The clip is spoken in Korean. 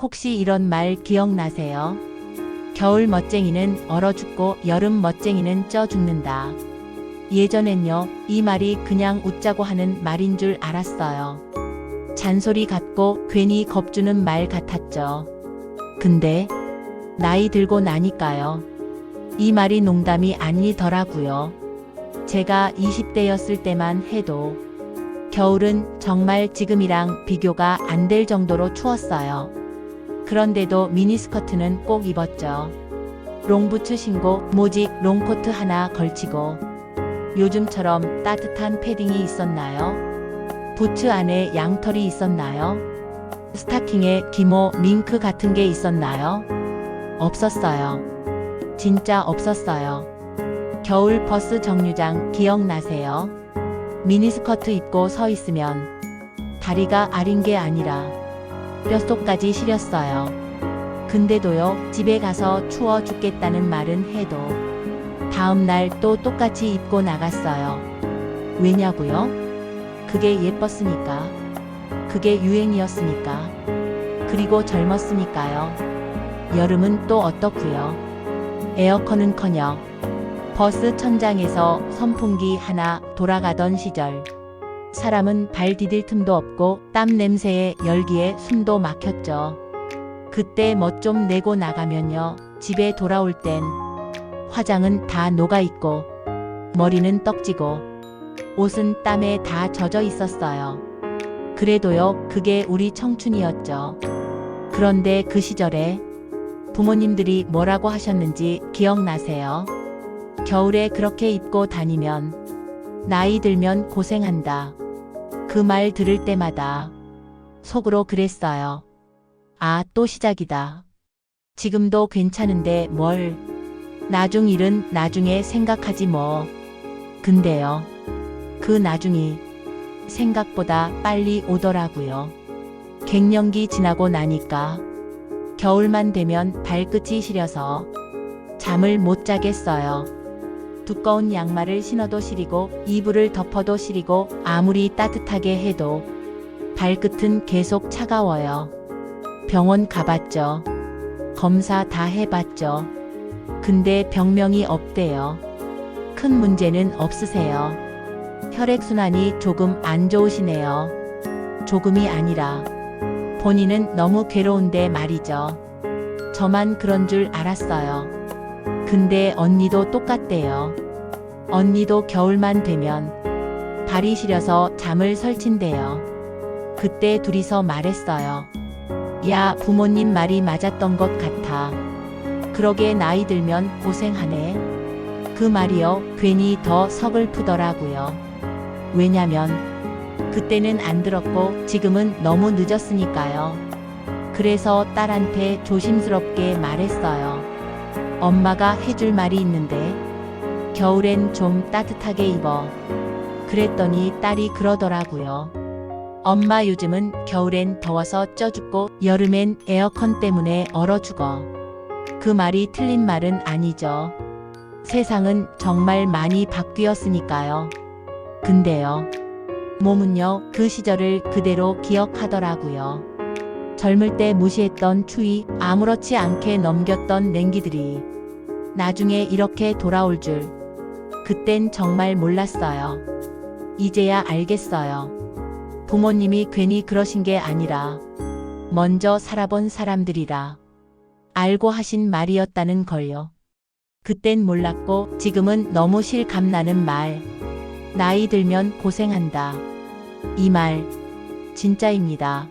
혹시 이런 말 기억나세요? 겨울 멋쟁이는 얼어 죽고 여름 멋쟁이는 쪄 죽는다. 예전엔요, 이 말이 그냥 웃자고 하는 말인 줄 알았어요. 잔소리 같고 괜히 겁주는 말 같았죠. 근데, 나이 들고 나니까요. 이 말이 농담이 아니더라고요. 제가 20대였을 때만 해도, 겨울은 정말 지금이랑 비교가 안 될 정도로 추웠어요. 그런데도 미니스커트는 꼭 입었죠. 롱부츠 신고 모직 롱코트 하나 걸치고 요즘처럼 따뜻한 패딩이 있었나요? 부츠 안에 양털이 있었나요? 스타킹에 기모 밍크 같은 게 있었나요? 없었어요. 진짜 없었어요. 겨울 버스 정류장 기억나세요? 미니스커트 입고 서 있으면 다리가 아린 게 아니라 뼛속까지 시렸어요. 근데도요, 집에 가서 추워 죽겠다는 말은 해도 다음 날 또 똑같이 입고 나갔어요. 왜냐고요? 그게 예뻤으니까. 그게 유행이었으니까. 그리고 젊었으니까요. 여름은 또 어떻고요? 에어컨은 커녕 버스 천장에서 선풍기 하나 돌아가던 시절. 사람은 발 디딜 틈도 없고 땀 냄새에 열기에 숨도 막혔죠. 그때 멋 좀 내고 나가면요. 집에 돌아올 땐 화장은 다 녹아 있고 머리는 떡지고 옷은 땀에 다 젖어 있었어요. 그래도요. 그게 우리 청춘이었죠. 그런데 그 시절에 부모님들이 뭐라고 하셨는지 기억나세요? 겨울에 그렇게 입고 다니면 나이 들면 고생한다. 그 말 들을 때마다 속으로 그랬어요. 아, 또 시작이다. 지금도 괜찮은데 뭘. 나중 일은 나중에 생각하지 뭐. 근데요. 그 나중이 생각보다 빨리 오더라고요. 갱년기 지나고 나니까 겨울만 되면 발끝이 시려서 잠을 못 자겠어요. 두꺼운 양말을 신어도 시리고 이불을 덮어도 시리고 아무리 따뜻하게 해도 발끝은 계속 차가워요. 병원 가봤죠. 검사 다 해봤죠. 근데 병명이 없대요. 큰 문제는 없으세요. 혈액순환이 조금 안 좋으시네요. 조금이 아니라 본인은 너무 괴로운데 말이죠. 저만 그런 줄 알았어요. 근데 언니도 똑같대요. 언니도 겨울만 되면 발이 시려서 잠을 설친대요. 그때 둘이서 말했어요. 야, 부모님 말이 맞았던 것 같아. 그러게 나이 들면 고생하네. 그 말이요, 괜히 더 서글프더라고요. 왜냐면, 그때는 안 들었고 지금은 너무 늦었으니까요. 그래서 딸한테 조심스럽게 말했어요. 엄마가 해줄 말이 있는데, 겨울엔 좀 따뜻하게 입어. 그랬더니 딸이 그러더라고요. 엄마 요즘은 겨울엔 더워서 쪄 죽고 여름엔 에어컨 때문에 얼어 죽어. 그 말이 틀린 말은 아니죠. 세상은 정말 많이 바뀌었으니까요. 근데요. 몸은요, 그 시절을 그대로 기억하더라고요. 젊을 때 무시했던 추위, 아무렇지 않게 넘겼던 냉기들이 나중에 이렇게 돌아올 줄. 그땐 정말 몰랐어요. 이제야 알겠어요. 부모님이 괜히 그러신 게 아니라 먼저 살아본 사람들이라 알고 하신 말이었다는 걸요. 그땐 몰랐고 지금은 너무 실감나는 말. 나이 들면 고생한다. 이 말 진짜입니다.